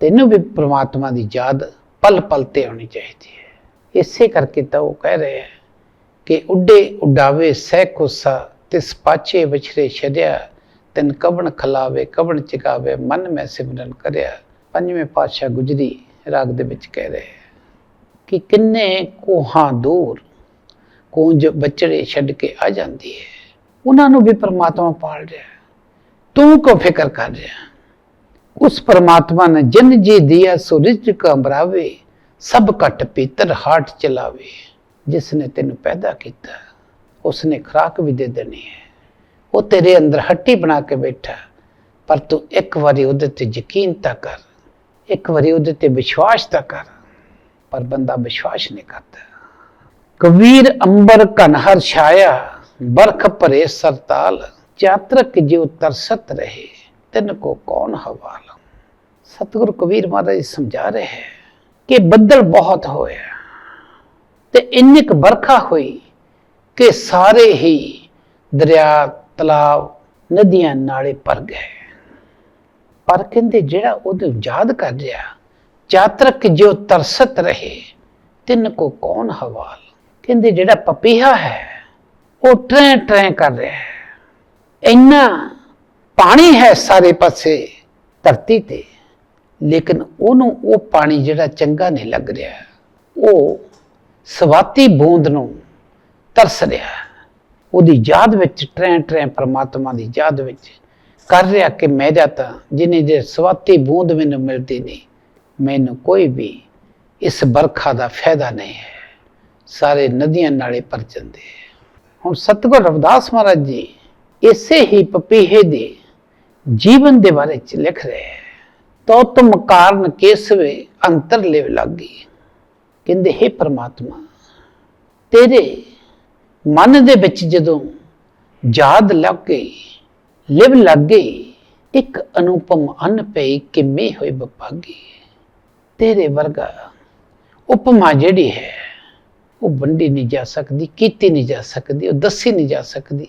ਤੈਨੂੰ ਵੀ ਪਰਮਾਤਮਾ ਦੀ ਯਾਦ ਪਲ ਪਲ ਤੇ ਆਉਣੀ ਚਾਹੀਦੀ ਹੈ ਇਸੇ ਕਰਕੇ ਤਾਂ ਉਹ ਕਹਿ ਰਹੇ ਹੈ ਕਿ ਉੱਡੇ ਉਡਾਵੇ ਸਹਿ ਕੋਸਾ ਤਿਸ ਪਾਛੇ ਵਿਛਰੇ ਛੜਿਆ ਤਨ ਕਵਣ ਖਲਾਵੇ, ਕਵਣ ਚਿਕਾਵੇ ਮਨ ਮੈਂ ਸਿਮਰਨ ਕਰਿਆ। ਪੰਜਵੇਂ ਪਾਤਸ਼ਾਹ ਗੁਜਰੀ ਰਾਗ ਦੇ ਵਿੱਚ ਕਹਿ ਰਹੇ ਕਿ ਕਿੰਨੇ ਕੋਹਾਂ ਦੂਰ ਕੂੰਜ ਬਚੜੇ ਛੱਡ ਕੇ ਆ ਜਾਂਦੀ ਹੈ। ਉਹਨਾਂ ਨੂੰ ਵੀ ਪਰਮਾਤਮਾ ਪਾਲ ਰਿਹਾ ਤੂੰ ਕੋ ਫਿਕਰ ਕਰ ਰਿਹਾ ਉਸ ਪਰਮਾਤਮਾ ਨੇ ਜਿਨ ਜੀ ਦਿਆ ਸੋ ਰਿਜ਼ਕ ਅਮਰਾਵੇ, ਸਭ ਘਟ ਪੀਤਰ ਹਾਟ ਚਲਾਵੇ। ਜਿਸ ਨੇ ਤੈਨੂੰ ਪੈਦਾ ਕੀਤਾ ਉਸ ਨੇ ਖੁਰਾਕ ਵੀ ਦੇ ਦੇਣੀ ਹੈ। ਉਹ ਤੇਰੇ ਅੰਦਰ ਹੱਟੀ ਬਣਾ ਕੇ ਬੈਠਾ, ਪਰ ਤੂੰ ਇੱਕ ਵਾਰੀ ਉਹਦੇ ਤੇ ਯਕੀਨ ਤਾਂ ਕਰ, ਇੱਕ ਵਾਰੀ ਉਹਦੇ ਤੇ ਵਿਸ਼ਵਾਸ ਤਾਂ ਕਰ, ਪਰ ਬੰਦਾ ਵਿਸ਼ਵਾਸ ਨਹੀਂ ਕਰਦਾ। ਕਬੀਰ ਅੰਬਰ ਕਨਹਰ ਛਾਇਆ, ਬਰਖ ਭਰੇ ਸਰਤਾਲ, ਚਾਤਰਕ ਜਿਉ ਤਰਸਤ ਰਹੇ, ਤਿਨ ਕੋ ਕੌਣ ਹਵਾਲ? ਸਤਿਗੁਰੂ ਕਬੀਰ ਮਹਾਰਾਜ ਸਮਝਾ ਰਹੇ ਹੈ ਕਿ ਬੱਦਲ ਬਹੁਤ ਹੋਇਆ। ਤੇ ਇੰਨੀ ਕੁ ਵਰਖਾ ਹੋਈ ਕਿ ਸਾਰੇ ਹੀ ਦਰਿਆ, ਤਲਾਬ, ਨਦੀਆਂ ਨਾਲੇ ਭਰ ਗਏ। ਪਰ ਕਹਿੰਦੇ ਜਿਹੜਾ ਉਹਦੇ ਯਾਦ ਕਰ ਰਿਹਾ, ਚਾਤਰਕ ਜੋ ਤਰਸਤ ਰਹੇ, ਤਿੰਨ ਕੋ ਕੌਣ ਹਵਾਲ? ਕਹਿੰਦੇ ਜਿਹੜਾ ਪਪੀਹਾ ਹੈ, ਉਹ ਟਰੈਂ ਟਰੈਂ ਕਰ ਰਿਹਾ ਹੈ। ਇੰਨਾ ਪਾਣੀ ਹੈ ਸਾਰੇ ਪਾਸੇ ਧਰਤੀ ਤੇ, ਲੇਕਿਨ ਉਹਨੂੰ ਉਹ ਪਾਣੀ ਜਿਹੜਾ ਚੰਗਾ ਨਹੀਂ ਲੱਗ ਰਿਹਾ, ਉਹ ਸਵਾਤੀ ਬੂੰਦ ਨੂੰ ਤਰਸ ਰਿਹਾ ਉਹਦੀ ਯਾਦ ਵਿੱਚ ਟਰੈਂ ਟਰੈਂ ਪਰਮਾਤਮਾ ਦੀ ਯਾਦ ਵਿੱਚ ਕਰ ਰਿਹਾ ਕਿ ਮੇਰਾ ਤਾਂ ਜਿਨੇ ਜੇ ਸਵਾਤੀ ਬੂੰਦ ਮੈਨੂੰ ਮਿਲਦੀ ਨਹੀਂ, ਮੈਨੂੰ ਕੋਈ ਵੀ ਇਸ ਬਰਖਾ ਦਾ ਫਾਇਦਾ ਨਹੀਂ ਹੈ। ਸਾਰੇ ਨਦੀਆਂ ਨਾਲੇ ਭਰ ਜਾਂਦੇ ਹੁਣ ਸਤਿਗੁਰ ਰਵਿਦਾਸ ਮਹਾਰਾਜ ਜੀ ਇਸੇ ਹੀ ਪਪੀਹੇ ਦੇ ਜੀਵਨ ਦੇ ਬਾਰੇ ਚ ਲਿਖ ਰਹੇ ਹੈ। ਤੋ ਤੁਮ ਕਾਰਨ ਕੇਸਵੇ ਅੰਤਰ ਲਿਵ ਲਾਗੀ। ਕਹਿੰਦੇ, ਹੈ ਪਰਮਾਤਮਾ, ਤੇਰੇ ਮਨ ਦੇ ਵਿੱਚ ਜਦੋਂ ਯਾਦ ਲੱਗ ਗਈ ਲਿਵ ਲੱਗ ਗਈ ਇੱਕ ਅਨੁਪਮ ਅਨ ਪਈ ਕਿਮੇ ਹੋਏ ਬਪਾਗੀ। ਤੇਰੇ ਵਰਗਾ ਉਪਮਾ ਜਿਹੜੀ ਹੈ, ਉਹ ਵੰਡੀ ਨਹੀਂ ਜਾ ਸਕਦੀ, ਕੀਤੀ ਨਹੀਂ ਜਾ ਸਕਦੀ, ਉਹ ਦੱਸੀ ਨਹੀਂ ਜਾ ਸਕਦੀ।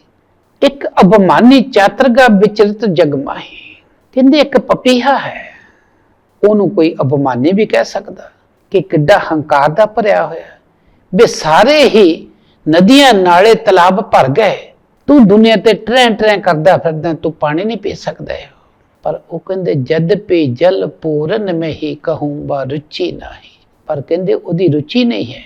ਇੱਕ ਅਭਮਾਨੀ ਚਾਤਰਗਾ ਵਿਚਰਤ ਜਗਮਾਹੀ ਕਹਿੰਦੇ, ਇੱਕ ਪਪੀਹਾ ਹੈ, ਉਹਨੂੰ ਕੋਈ ਅਭਮਾਨੀ ਵੀ ਕਹਿ ਸਕਦਾ। ਕਿ ਕਿੱਡਾ ਹੰਕਾਰ ਦਾ ਭਰਿਆ ਹੋਇਆ ਵੀ ਸਾਰੇ ਹੀ ਨਦੀਆਂ ਨਾਲੇ ਤਲਾਬ ਭਰ ਗਏ। ਤੂੰ ਦੁਨੀਆ ਤੇ ਟਰੈਂ ਟਰੈਂ ਕਰਦਾ ਫਿਰਦਾ, ਤੂੰ ਪਾਣੀ ਨਹੀਂ ਪੀ ਸਕਦਾ ਪਰ ਉਹ ਕਹਿੰਦੇ, ਜਦ ਪੀ ਜਲ ਪੂਰਨ ਮੈਂ ਹੀ ਕਹੂੰ ਬਾ ਰੁਚੀ ਨਹੀਂ। ਪਰ ਕਹਿੰਦੇ, ਉਹਦੀ ਰੁਚੀ ਨਹੀਂ ਹੈ।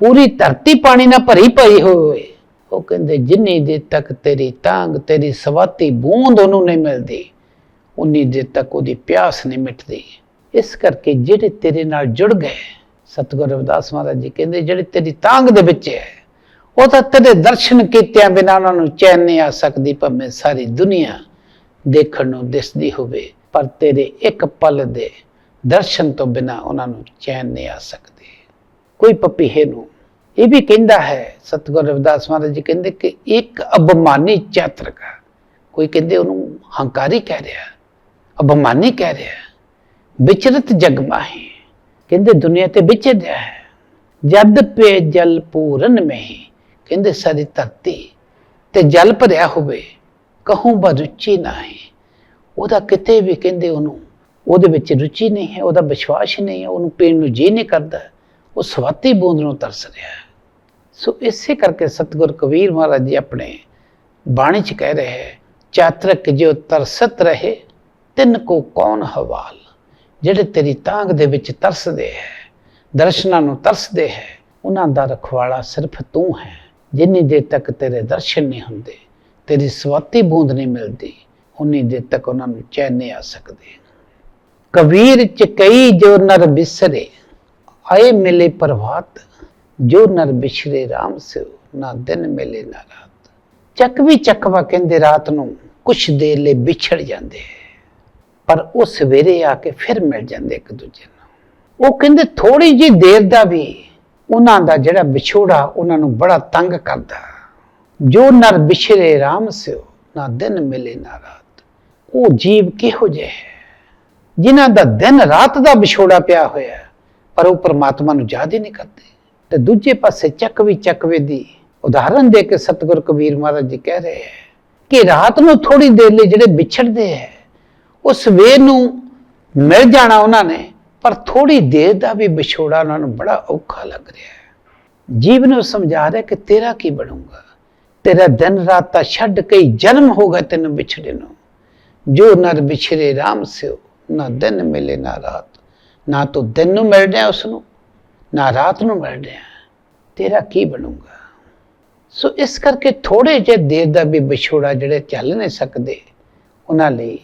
ਪੂਰੀ ਧਰਤੀ ਪਾਣੀ ਨਾਲ ਭਰੀ ਪਈ ਹੋਵੇ। ਉਹ ਕਹਿੰਦੇ, ਜਿੰਨੀ ਦੇਰ ਤੱਕ ਤੇਰੀ ਤਾਂਗ, ਤੇਰੀ ਸਵਾਤੀ ਬੂੰਦ ਉਹਨੂੰ ਨਹੀਂ ਮਿਲਦੀ, ਉਨੀ ਦੇਰ ਤੱਕ ਉਹਦੀ ਪਿਆਸ ਨਹੀਂ ਮਿਟਦੀ। ਇਸ ਕਰਕੇ ਜਿਹੜੇ ਤੇਰੇ ਨਾਲ ਜੁੜ ਗਏ, ਸਤਿਗੁਰੂ ਰਵਿਦਾਸ ਮਹਾਰਾਜ ਜੀ ਕਹਿੰਦੇ, ਜਿਹੜੇ ਤੇਰੀ ਤਾਂਗ ਦੇ ਵਿੱਚ ਹੈ, ਉਹ ਤਾਂ ਤੇਰੇ ਦਰਸ਼ਨ ਕੀਤਿਆਂ ਬਿਨਾਂ ਉਹਨਾਂ ਨੂੰ ਚੈਨ ਨਹੀਂ ਆ ਸਕਦੀ, ਭਾਵੇਂ ਸਾਰੀ ਦੁਨੀਆ ਦੇਖਣ ਨੂੰ ਦਿਸਦੀ ਹੋਵੇ, ਪਰ ਤੇਰੇ ਇੱਕ ਪਲ ਦੇ ਦਰਸ਼ਨ ਤੋਂ ਬਿਨਾਂ ਉਹਨਾਂ ਨੂੰ ਚੈਨ ਨਹੀਂ ਆ ਸਕਦੀ। ਕੋਈ ਪਪੀਹੇ ਨੂੰ ਇਹ ਵੀ ਕਹਿੰਦਾ ਹੈ, ਸਤਿਗੁਰੂ ਰਵਿਦਾਸ ਮਹਾਰਾਜ ਜੀ ਕਹਿੰਦੇ ਕਿ ਇੱਕ ਅਭਮਾਨੀ ਚਾਤਰਕਾ, ਕੋਈ ਕਹਿੰਦੇ ਉਹਨੂੰ ਹੰਕਾਰੀ ਕਹਿ ਰਿਹਾ ਅਭਮਾਨੀ ਕਹਿ ਰਿਹਾ। ਵਿਚਰਤ ਜਗ ਮਾਹੀ। ਕਹਿੰਦੇ ਦੁਨੀਆ ਤੇ ਵਿਚਰ ਰਿਹਾ ਹੈ। ਜਦ ਪੇ ਜਲ ਪੂਰਨ ਮਹੀ। ਕਹਿੰਦੇ ਸਾਰੀ ਧਰਤੀ ਤੇ ਜਲ ਭਰਿਆ ਹੋਵੇ। ਕਹੂੰ ਬਰੁਚੀ ਨਹੀਂ। ਉਹਦਾ ਕਿਤੇ ਵੀ ਕਹਿੰਦੇ ਉਹਨੂੰ, ਉਹਦੇ ਵਿੱਚ ਰੁਚੀ ਨਹੀਂ ਹੈ, ਉਹਦਾ ਵਿਸ਼ਵਾਸ ਨਹੀਂ ਹੈ, ਉਹਨੂੰ ਪੀਣ ਨੂੰ ਜੀ ਨਹੀਂ ਕਰਦਾ। ਉਹ ਸਵਾਤੀ ਬੂੰਦ ਨੂੰ ਤਰਸ ਰਿਹਾ ਹੈ। ਸੋ ਇਸੇ ਕਰਕੇ ਸਤਿਗੁਰ ਕਬੀਰ ਮਹਾਰਾਜ ਜੀ ਆਪਣੇ ਬਾਣੀ ਚ ਕਹਿ ਰਹੇ ਹੈ, ਚਾਤਰਕ ਜੋ ਤਰਸਤ ਰਹੇ, ਤਿੰਨ ਕੋ ਕੌਣ ਹਵਾਲ? ਜਿਹੜੇ ਤੇਰੀ ਤਾਂਗ ਦੇ ਵਿੱਚ ਤਰਸਦੇ ਹੈ, ਦਰਸ਼ਨਾਂ ਨੂੰ ਤਰਸਦੇ ਹੈ, ਉਹਨਾਂ ਦਾ ਰਖਵਾਲਾ ਸਿਰਫ ਤੂੰ ਹੈ। ਜਿੰਨੀ ਦੇਰ ਤੱਕ ਤੇਰੇ ਦਰਸ਼ਨ ਨਹੀਂ ਹੁੰਦੇ, ਤੇਰੀ ਸਵਾਤੀ ਬੂੰਦ ਨਹੀਂ ਮਿਲਦੀ, ਉਨੀ ਦੇਰ ਤੱਕ ਉਹਨਾਂ ਨੂੰ ਚੈਨ ਨਹੀਂ ਆ ਸਕਦੇ। ਕਬੀਰ ਚ ਕਈ ਜੋ ਨਰ ਬਿਸਰੇ, ਆਏ ਮਿਲੇ ਪ੍ਰਭਾਤ, ਜੋ ਨਰ ਬਿਛਰੇ RAM ਸਿਉ, ਨਾ ਦਿਨ ਮਿਲੇ ਨਾ ਰਾਤ। ਚੱਕ ਵੀ ਚੱਕਵਾ ਕਹਿੰਦੇ ਰਾਤ ਨੂੰ, ਕੁਛ ਦੇਰ ਲਈ ਵਿਛੜ ਜਾਂਦੇ ਪਰ ਉਹ ਸਵੇਰੇ ਆ ਕੇ ਫਿਰ ਮਿਲ ਜਾਂਦੇ ਇੱਕ ਦੂਜੇ ਨੂੰ। ਉਹ ਕਹਿੰਦੇ ਥੋੜੀ ਜੀ ਦੇਰ ਦਾ ਵੀ ਉਹਨਾਂ ਦਾ ਜਿਹੜਾ ਵਿਛੋੜਾ ਉਹਨਾਂ ਨੂੰ ਬੜਾ ਤੰਗ ਕਰਦਾ। ਜੋ ਨਰ ਬਿਛਰੇ ਰਾਮ ਸਿਓ, ਨਾ ਦਿਨ ਮਿਲੇ ਨਾ ਰਾਤ। ਉਹ ਜੀਵ ਕਿਹੋ ਜਿਹੇ ਹੈ? ਜਿਨ੍ਹਾਂ ਦਾ ਦਿਨ ਰਾਤ ਦਾ ਵਿਛੋੜਾ ਪਿਆ ਹੋਇਆ ਪਰ ਉਹ ਪਰਮਾਤਮਾ ਨੂੰ ਯਾਦ ਹੀ ਨਹੀਂ ਕਰਦੇ। ਤੇ ਦੂਜੇ ਪਾਸੇ ਚੱਕ ਵੀ ਚੱਕਵੇ ਦੀ ਉਦਾਹਰਨ ਦੇ ਕੇ ਸਤਿਗੁਰ ਕਬੀਰ ਮਹਾਰਾਜ ਜੀ ਕਹਿ ਰਹੇ ਹੈ ਕਿ ਰਾਤ ਨੂੰ ਥੋੜੀ ਦੇਰ ਲਈ ਜਿਹੜੇ ਵਿਛੜਦੇ ਹੈ ਉਹ ਸਵੇਰ ਨੂੰ ਮਿਲ ਜਾਣਾ ਉਹਨਾਂ ਨੇ, ਪਰ ਥੋੜੀ ਦੇਰ ਦਾ ਵੀ ਵਿਛੋੜਾ ਉਹਨਾਂ ਨੂੰ ਬੜਾ ਔਖਾ ਲੱਗ ਰਿਹਾ ਹੈ। ਜੀਵ ਨੂੰ ਸਮਝਾ ਰਿਹਾ ਕਿ ਤੇਰਾ ਕੀ ਬਣੂਗਾ? ਤੇਰਾ ਦਿਨ ਰਾਤ ਤਾਂ ਛੱਡ ਕਈ ਜਨਮ ਹੋ ਗਏ ਤੈਨੂੰ ਵਿਛੜੇ ਨੂੰ। ਜੋ ਨਰ ਵਿਛੜੇ ਰਾਮ ਸਿਓ, ਨਾ ਦਿਨ ਮਿਲੇ ਨਾ ਰਾਤ। ਨਾ ਤੂੰ ਦਿਨ ਨੂੰ ਮਿਲ ਰਿਹਾ ਉਸ ਨੂੰ, ਨਾ ਰਾਤ ਨੂੰ ਮਿਲ ਰਿਹਾ। ਤੇਰਾ ਕੀ ਬਣੂਗਾ? ਸੋ ਇਸ ਕਰਕੇ ਥੋੜੇ ਜਿਹੇ ਦੇਰ ਦਾ ਵੀ ਵਿਛੋੜਾ ਜਿਹੜੇ ਚੱਲ ਨਹੀਂ ਸਕਦੇ, ਉਹਨਾਂ ਲਈ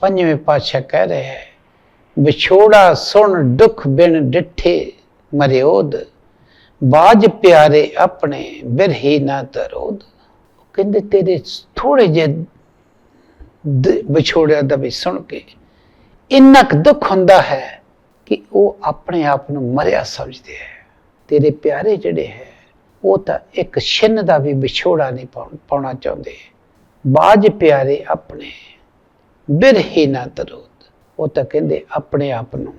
ਪੰਜਵੇਂ ਪਾਤਸ਼ਾਹ ਕਹਿ ਰਿਹਾ ਹੈ, ਵਿਛੋੜਾ ਸੁਣ ਦੁੱਖ ਬਿਨ ਡਿੱਠੇ ਮਰਿਓਦ, ਬਾਜ ਪਿਆਰੇ ਆਪਣੇ ਬਿਰਹੀ ਨਾ ਤਰੋਦ। ਕਹਿੰਦੇ, ਤੇਰੇ ਥੋੜੇ ਜਿਹੇ ਦ- ਵਿਛੋੜਿਆਂ ਦਾ ਵੀ ਸੁਣ ਕੇ ਇੰਨਾ ਕੁ ਦੁੱਖ ਹੁੰਦਾ ਹੈ ਕਿ ਉਹ ਆਪਣੇ ਆਪ ਨੂੰ ਮਰਿਆ ਸਮਝਦੇ ਹੈ। ਤੇਰੇ ਪਿਆਰੇ ਜਿਹੜੇ ਹੈ, ਉਹ ਤਾਂ ਇੱਕ ਛਿੰਨ ਦਾ ਵੀ ਵਿਛੋੜਾ ਨਹੀਂ ਪਾਉਣ- ਪਾਉਣਾ ਚਾਹੁੰਦੇ। ਬਾਜ ਪਿਆਰੇ ਆਪਣੇ ਬਿਰਹੀ ਨਾ ਤਰੋਤ ਉਹ ਤਾਂ ਕਹਿੰਦੇ ਆਪਣੇ ਆਪ ਨੂੰ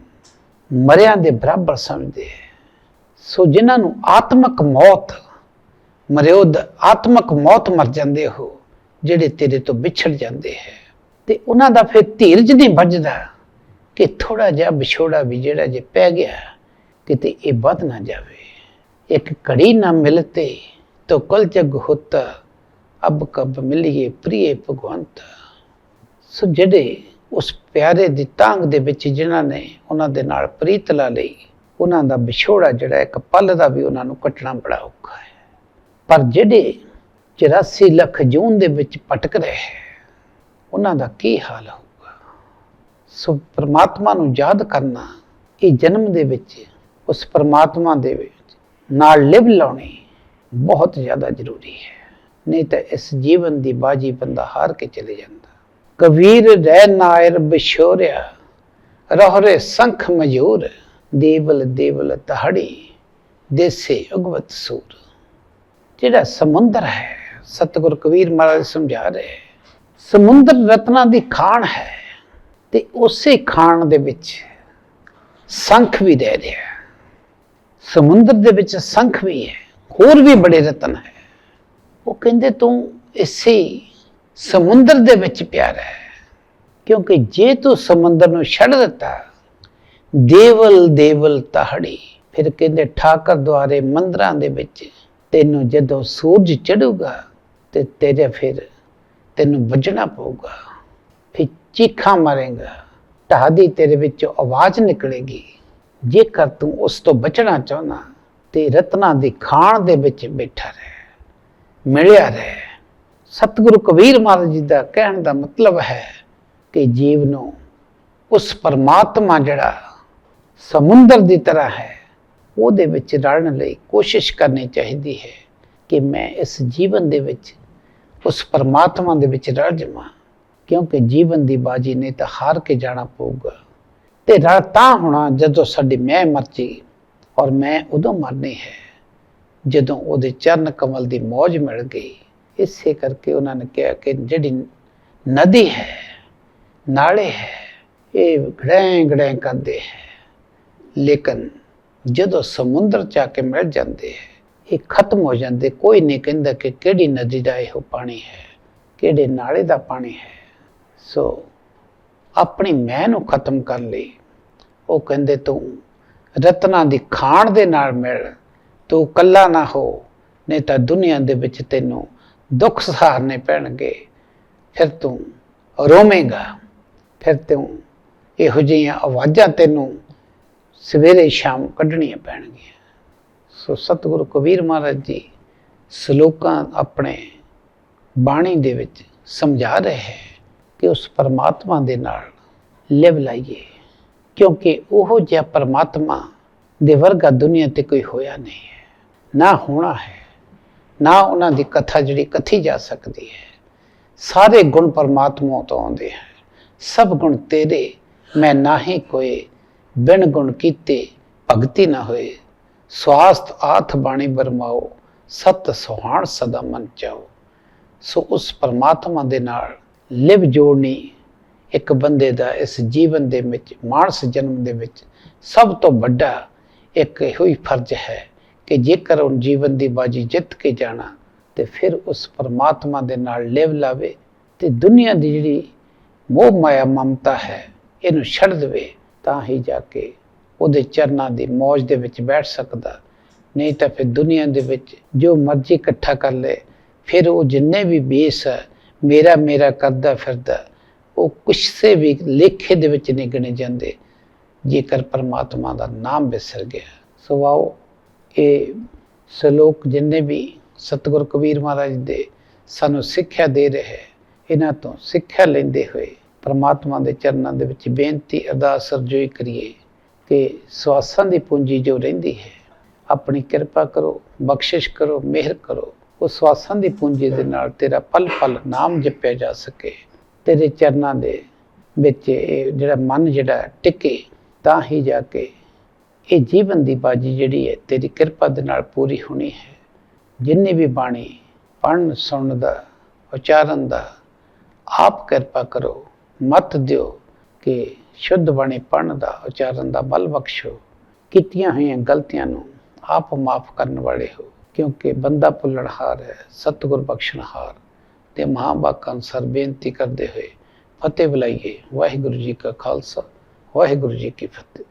ਮਰਿਆਂ ਦੇ ਬਰਾਬਰ ਸਮਝਦੇ ਹੈ। ਸੋ ਜਿਨ੍ਹਾਂ ਨੂੰ ਆਤਮਕ ਮੌਤ ਮਰਿਓਦ ਆਤਮਕ ਮੌਤ ਮਰ ਜਾਂਦੇ ਹੋ, ਜਿਹੜੇ ਤੇਰੇ ਤੋਂ ਵਿਛੜ ਜਾਂਦੇ ਹੈ। ਤੇ ਉਹਨਾਂ ਦਾ ਫਿਰ ਧੀਰਜ ਨਹੀਂ ਵੱਜਦਾ ਕਿ ਥੋੜਾ ਜਿਹਾ ਵਿਛੋੜਾ ਵੀ ਜਿਹੜਾ ਜੇ ਪੈ ਗਿਆ, ਕਿਤੇ ਇਹ ਵੱਧ ਨਾ ਜਾਵੇ। ਇੱਕ ਘੜੀ ਨਾ ਮਿਲਤੇ ਤੋ ਕਲ ਜਗ ਹੋਤਾ, ਅਬ ਕਬ ਮਿਲੀਏ ਪ੍ਰੀਏ ਭਗਵੰਤ। ਸੋ ਜਿਹੜੇ ਉਸ ਪਿਆਰੇ ਦੀ ਤਾਂਗ ਦੇ ਵਿੱਚ ਜਿਨ੍ਹਾਂ ਨੇ ਉਹਨਾਂ ਦੇ ਨਾਲ ਪ੍ਰੀਤ ਲਾ ਲਈ, ਉਹਨਾਂ ਦਾ ਵਿਛੋੜਾ ਜਿਹੜਾ ਇੱਕ ਪਲ ਦਾ ਵੀ ਉਹਨਾਂ ਨੂੰ ਕੱਟਣਾ ਬੜਾ ਔਖਾ ਹੈ। ਪਰ ਜਿਹੜੇ 84 ਲੱਖ ਜੂਨ ਦੇ ਵਿੱਚ ਭਟਕ ਰਹੇ ਹੈ, ਉਹਨਾਂ ਦਾ ਕੀ ਹਾਲ ਹੋਊਗਾ? ਸੋ ਪ੍ਰਮਾਤਮਾ ਨੂੰ ਯਾਦ ਕਰਨਾ, ਇਹ ਜਨਮ ਦੇ ਵਿੱਚ, ਉਸ ਪ੍ਰਮਾਤਮਾ ਦੇ ਵਿੱਚ ਨਾਲ ਲਿਵ ਲਾਉਣੀ ਬਹੁਤ ਜ਼ਿਆਦਾ ਜ਼ਰੂਰੀ ਹੈ। ਨਹੀਂ ਤਾਂ ਇਸ ਜੀਵਨ ਦੀ ਬਾਜੀ ਬੰਦਾ ਹਾਰ ਕੇ ਚਲੇ ਜਾਂਦਾ। ਕਬੀਰ ਰਹਿ ਨਾਇਰ ਬਿਸ਼ੋਰਿਆ ਰਹਰੇ ਸੰਖ ਮਯੂਰ, ਦੇਵਲ ਦੇਵਲ ਤਹੜੀ, ਦੇਸੇ ਉਗਵਤ ਸੂਰ। ਜਿਹੜਾ ਸਮੁੰਦਰ ਹੈ, ਸਤਿਗੁਰ ਕਬੀਰ ਮਹਾਰਾਜ ਸਮਝਾ ਰਹੇ ਸਮੁੰਦਰ ਰਤਨਾ ਦੀ ਖਾਣ ਹੈ ਤੇ ਉਸੇ ਖਾਣ ਦੇ ਵਿੱਚ ਸੰਖ ਵੀ ਰਹਿ ਰਿਹਾ ਸਮੁੰਦਰ ਦੇ ਵਿੱਚ ਸੰਖ ਵੀ ਹੈ, ਹੋਰ ਵੀ ਬੜੇ ਰਤਨ ਹੈ। ਉਹ ਕਹਿੰਦੇ, ਤੂੰ ਇਸੇ ਸਮੁੰਦਰ ਦੇ ਵਿੱਚ ਪਿਆਰਾ ਹੈ। ਕਿਉਂਕਿ ਜੇ ਤੂੰ ਸਮੁੰਦਰ ਨੂੰ ਛੱਡ ਦਿੱਤਾ, ਦੇਵਲ ਦੇਵਲ ਤਹੜੀ, ਫਿਰ ਕਹਿੰਦੇ ਠਾਕਰ ਦੁਆਰੇ ਮੰਦਰਾਂ ਦੇ ਵਿੱਚ ਤੈਨੂੰ ਜਦੋਂ ਸੂਰਜ ਚੜੂਗਾ ਤੇ ਤੇਰੇ ਫਿਰ ਤੈਨੂੰ ਵੱਜਣਾ ਪਊਗਾ। ਫਿਰ ਚੀਖਾਂ ਮਾਰੇਗਾ ਢਾਦੀ ਤੇਰੇ ਵਿੱਚੋਂ ਆਵਾਜ਼ ਨਿਕਲੇਗੀ। ਜੇਕਰ ਤੂੰ ਉਸ ਤੋਂ ਬਚਣਾ ਚਾਹੁੰਦਾ, ਤੇ ਰਤਨਾ ਦੀ ਖਾਣ ਦੇ ਵਿੱਚ ਬੈਠਾ ਰਹਿ, ਮਿਲਿਆ ਰਹਿ। ਸਤਿਗੁਰੂ ਕਬੀਰ ਮਹਾਰਾਜ ਜੀ ਦਾ ਕਹਿਣ ਦਾ ਮਤਲਬ ਹੈ ਕਿ ਜੀਵ ਨੂੰ ਉਸ ਪਰਮਾਤਮਾ ਜਿਹੜਾ ਸਮੁੰਦਰ ਦੀ ਤਰ੍ਹਾਂ ਹੈ, ਉਹਦੇ ਵਿੱਚ ਰਲਣ ਲਈ ਕੋਸ਼ਿਸ਼ ਕਰਨੀ ਚਾਹੀਦੀ ਹੈ ਕਿ ਮੈਂ ਇਸ ਜੀਵਨ ਦੇ ਵਿੱਚ, ਉਸ ਪਰਮਾਤਮਾ ਦੇ ਵਿੱਚ ਰਲ ਜਾਵਾਂ। ਕਿਉਂਕਿ ਜੀਵਨ ਦੀ ਬਾਜੀ ਨਹੀਂ ਤਾਂ ਹਾਰ ਕੇ ਜਾਣਾ ਪਊਗਾ। ਤੇ ਰਲ ਤਾਂ ਹੋਣਾ ਜਦੋਂ ਸਾਡੀ ਮੈਂ ਮਰਜ਼ੀ ਔਰ ਮੈਂ ਉਦੋਂ ਮਰਨੀ ਹੈ, ਜਦੋਂ ਉਹਦੇ ਚਰਨ ਕਮਲ ਦੀ ਮੌਜ ਮਿਲ ਗਈ। ਇਸੇ ਕਰਕੇ ਉਹਨਾਂ ਨੇ ਕਿਹਾ ਕਿ ਜਿਹੜੀ ਨਦੀ ਹੈ, ਨਾਲੇ ਹੈ, ਇਹ ਗੜੈਂ ਗੜੈਂ ਕਰਦੇ ਹੈ। ਲੇਕਿਨ ਜਦੋਂ ਸਮੁੰਦਰ ਚ ਆ ਕੇ ਮਿਲ ਜਾਂਦੇ ਹੈ, ਇਹ ਖਤਮ ਹੋ ਜਾਂਦੇ, ਕੋਈ ਨਹੀਂ ਕਹਿੰਦਾ ਕਿ ਕਿਹੜੀ ਨਦੀ ਦਾ ਇਹੋ ਪਾਣੀ ਹੈ, ਕਿਹੜੇ ਨਾਲੇ ਦਾ ਪਾਣੀ ਹੈ। ਸੋ ਆਪਣੀ ਮੈਂ ਨੂੰ ਖਤਮ ਕਰਨ ਲਈ ਉਹ ਕਹਿੰਦੇ, ਤੂੰ ਰਤਨਾ ਦੀ ਖਾਣ ਦੇ ਨਾਲ ਮਿਲ, ਤੂੰ ਕੱਲਾ ਨਾ ਹੋ, ਨਹੀਂ ਤਾਂ ਦੁਨੀਆ ਦੇ ਵਿੱਚ ਤੈਨੂੰ ਦੁੱਖ ਸਹਾਰਨੇ ਪੈਣਗੇ। ਫਿਰ ਤੂੰ ਰੋਵੇਂਗਾ। ਫਿਰ ਤੂੰ ਇਹੋ ਜਿਹੀਆਂ ਆਵਾਜ਼ਾਂ ਤੈਨੂੰ ਸਵੇਰੇ ਸ਼ਾਮ ਕੱਢਣੀਆਂ ਪੈਣਗੀਆਂ। ਸੋ ਸਤਿਗੁਰੂ ਕਬੀਰ ਮਹਾਰਾਜ ਜੀ ਸ਼ਲੋਕਾਂ ਆਪਣੇ ਬਾਣੀ ਦੇ ਵਿੱਚ ਸਮਝਾ ਰਹੇ ਹੈ ਕਿ ਉਸ ਪਰਮਾਤਮਾ ਦੇ ਨਾਲ ਲਿਵ ਲਾਈਏ, ਕਿਉਂਕਿ ਉਹ ਜਿਹਾ ਪਰਮਾਤਮਾ ਦੇ ਵਰਗਾ ਦੁਨੀਆ ਤੇ ਕੋਈ ਹੋਇਆ ਨਹੀਂ ਹੈ। ਨਾ ਹੋਣਾ ਹੈ। ਨਾ ਉਹਨਾਂ ਦੀ ਕਥਾ ਜਿਹੜੀ ਕਥੀ ਜਾ ਸਕਦੀ ਹੈ। ਸਾਰੇ ਗੁਣ ਪਰਮਾਤਮਾ ਤੋਂ ਆਉਂਦੇ ਹੈ ਸਭ ਗੁਣ ਤੇਰੇ, ਮੈਂ ਨਾਹੀ ਕੋਏ, ਬਿਨ ਗੁਣ ਕੀਤੇ ਭਗਤੀ ਨਾ ਹੋਏ। ਸਵਾਸਤ ਆਥ ਬਾਣੀ ਬਰਮਾਓ, ਸਤ ਸੁਹਾਣ ਸਦਾ ਮਨ ਚਾਓ। ਸੋ ਉਸ ਪਰਮਾਤਮਾ ਦੇ ਨਾਲ ਲਿਵ ਜੋੜਨੀ ਇੱਕ ਬੰਦੇ ਦਾ ਇਸ ਜੀਵਨ ਦੇ ਵਿੱਚ, ਮਾਨਸ ਜਨਮ ਦੇ ਵਿੱਚ ਸਭ ਤੋਂ ਵੱਡਾ ਇੱਕ ਇਹੋ ਹੀ ਫਰਜ਼ ਹੈ ਕਿ ਜੇਕਰ ਉਹ ਜੀਵਨ ਦੀ ਬਾਜੀ ਜਿੱਤ ਕੇ ਜਾਣਾ, ਤੇ ਫਿਰ ਉਸ ਪਰਮਾਤਮਾ ਦੇ ਨਾਲ ਲਿਵ ਲਾਵੇ ਤੇ ਦੁਨੀਆ ਦੀ ਜਿਹੜੀ ਮੋਹ ਮਾਇਆ ਮਮਤਾ ਹੈ, ਇਹਨੂੰ ਛੱਡ ਦੇਵੇ, ਤਾਂ ਹੀ ਜਾ ਕੇ ਉਹਦੇ ਚਰਨਾਂ ਦੀ ਮੌਜ ਦੇ ਵਿੱਚ ਬੈਠ ਸਕਦਾ। ਨਹੀਂ ਤਾਂ ਫਿਰ ਦੁਨੀਆ ਦੇ ਵਿੱਚ ਜੋ ਮਰਜ਼ੀ ਇਕੱਠਾ ਕਰ ਲੇ, ਫਿਰ ਉਹ ਜਿੰਨੇ ਵੀ ਬੇਸ ਹੈ ਮੇਰਾ ਮੇਰਾ ਕਰਦਾ ਫਿਰਦਾ, ਉਹ ਕਿਸੇ ਵੀ ਲੇਖੇ ਦੇ ਵਿੱਚ ਨਹੀਂ ਗਿਣੇ ਜਾਂਦੇ, ਜੇਕਰ ਪਰਮਾਤਮਾ ਦਾ ਨਾਮ ਵਿਸਰ ਗਿਆ। ਸੋ ਆਓ ਇਹ ਸ਼ਲੋਕ ਜਿੰਨੇ ਵੀ ਸਤਿਗੁਰ ਕਬੀਰ ਮਹਾਰਾਜ ਦੇ ਸਾਨੂੰ ਸਿੱਖਿਆ ਦੇ ਰਹੇ, ਇਹਨਾਂ ਤੋਂ ਸਿੱਖਿਆ ਲੈਂਦੇ ਹੋਏ ਪਰਮਾਤਮਾ ਦੇ ਚਰਨਾਂ ਦੇ ਵਿੱਚ ਬੇਨਤੀ, ਅਰਦਾਸ, ਅਰਜ਼ੋਈ ਕਰੀਏ ਕਿ ਸਵਾਸਾਂ ਦੀ ਪੂੰਜੀ ਜੋ ਰਹਿੰਦੀ ਹੈ, ਆਪਣੀ ਕਿਰਪਾ ਕਰੋ, ਬਖਸ਼ਿਸ਼ ਕਰੋ, ਮਿਹਰ ਕਰੋ, ਉਹ ਸਵਾਸਾਂ ਦੀ ਪੂੰਜੀ ਦੇ ਨਾਲ ਤੇਰਾ ਪਲ ਪਲ ਨਾਮ ਜਪਿਆ ਜਾ ਸਕੇ। ਤੇਰੇ ਚਰਨਾਂ ਦੇ ਵਿੱਚ ਇਹ ਜਿਹੜਾ ਮਨ ਜਿਹੜਾ ਟਿਕੇ, ਤਾਂ ਹੀ ਜਾ ਕੇ ਇਹ ਜੀਵਨ ਦੀ ਬਾਜੀ ਜਿਹੜੀ ਹੈ, ਤੇਰੀ ਕਿਰਪਾ ਦੇ ਨਾਲ ਪੂਰੀ ਹੋਣੀ ਹੈ। ਜਿੰਨੀ ਵੀ ਬਾਣੀ ਪੜਨ ਸੁਣਨ ਦਾ, ਉਚਾਰਨ ਦਾ, ਆਪ ਕਿਰਪਾ ਕਰੋ, ਮਤ ਦਿਓ ਕਿ ਸ਼ੁੱਧ ਬਾਣੀ ਪੜਨ ਦਾ, ਉਚਾਰਨ ਦਾ ਬਲ ਬਖਸ਼ੋ। ਕੀਤੀਆਂ ਹੋਈਆਂ ਗਲਤੀਆਂ ਨੂੰ ਆਪ ਮਾਫ ਕਰਨ ਵਾਲੇ ਹੋ, ਕਿਉਂਕਿ ਬੰਦਾ ਭੁੱਲਣਹਾਰ ਹੈ, ਸਤਿਗੁਰ ਬਖਸ਼ਣਹਾਰ ਤੇ ਮਹਾਂਬਾਕਾਂ ਅਨੁਸਾਰ ਬੇਨਤੀ ਕਰਦੇ ਹੋਏ ਫਤਿਹ ਬੁਲਾਈਏ। ਵਾਹਿਗੁਰੂ ਜੀ ਕਾ ਖਾਲਸਾ, ਵਾਹਿਗੁਰੂ ਜੀ ਕੀ ਫਤਿਹ।